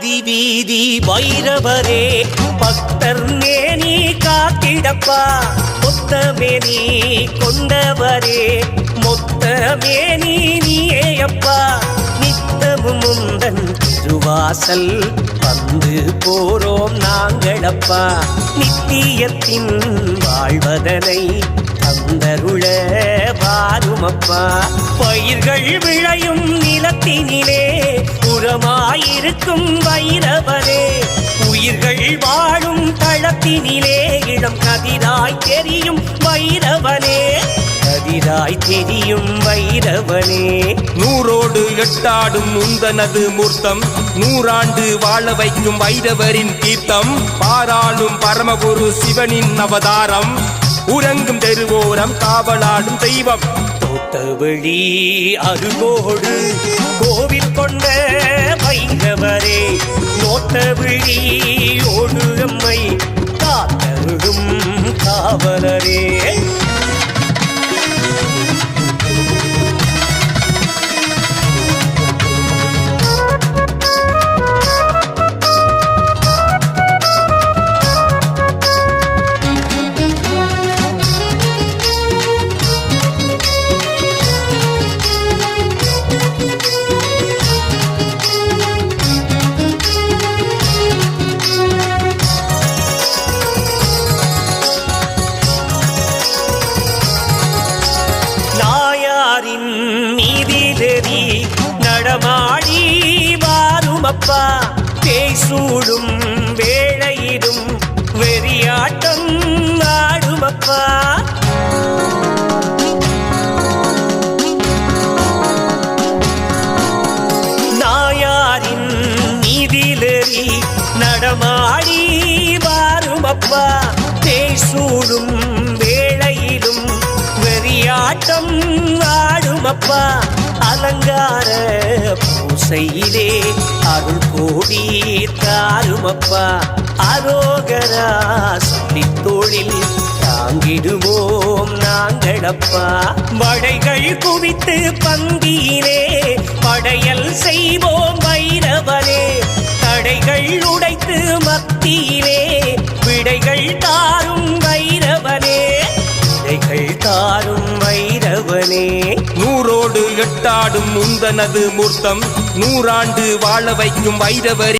வீதி வைரவரே பக்தர் மேனி காத்திடப்பா. மொத்தமேனி கொண்டவரே மொத்தமேனி நீயப்பா நித்தமும் முந்தன் திருவாசல் வந்து போறோம் நாங்களப்பா. நித்தியத்தின் வாழ்வதனை தந்தருள பாருமப்பா பயிர்கள் விளையும் நிலத்தினிலே புறமாயிருக்கும் வைரவரே. உயிர்கள் வாழும் தளத்தினிலே இடம் கதிராய் தெரியும் வைரவனே. கதிராய் தெரியும் வைரவனே. நூறோடு எட்டாடும் உந்தனது மூர்த்தம். நூறாண்டு வாழ வைக்கும் வைரவரின் தீர்த்தம். பாராளும் பரமகுரு சிவனின் அவதாரம். உறங்கும் தெருவோரம் காவலாடும் தெய்வம். தோட்டவழி அருகோடு கோவில் கொண்ட வைரவரே தோட்டவழி அப்பா வாருமப்பா சூடும் வேளையிடும் வெறியாட்டம் ஆடும் அப்பா நாயாரின் நீதிலறி நடமாடி வாரும் அப்பா வாருமப்பா சூடும் வேளையிலும் வெறியாட்டம் ஆடும் அப்பா அலங்கார பூசையிலே அருள் கோடி தாருமப்பா. அரோகரா சொல்லி தொழில் தாங்கிடுவோம் நாங்களப்பா. வடைகள் குவித்து பந்தியிலே படையல் செய்வோம் வைரவனே. தடைகள் உடைத்து மத்தியிலே எட்டாடும் முந்தனது மூர்த்தம். நூறாண்டு வாழ வைக்கும் வைரவரி.